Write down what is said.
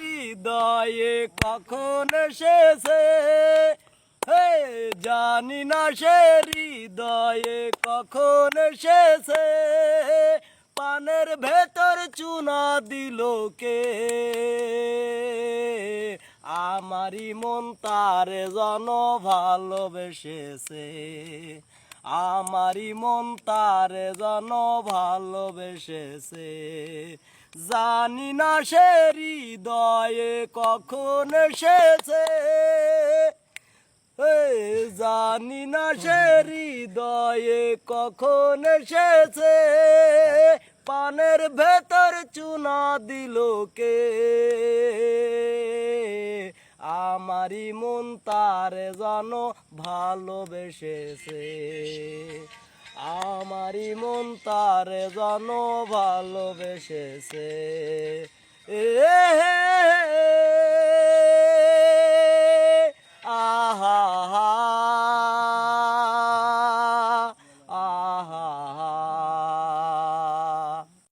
হৃদয়ে কখন এসেছে? হে, জানি না সে হৃদয়ে কখন এসেছে। পানের ভেতর চুনা দিল কে? আমারই মন তার জন ভালোবেসেছে। আমারই মন তার জন ভালোবেসেছে। জানি না সে হৃদয়ে কখন এসেছে। জানি না সে হৃদয়ে কখন এসেছে। পানের ভেতর চুনা দিল কে? আমারই মন তার যেন ভালোবেসেছে। আমারি মন তার যেন ভালোবেসেছে। এ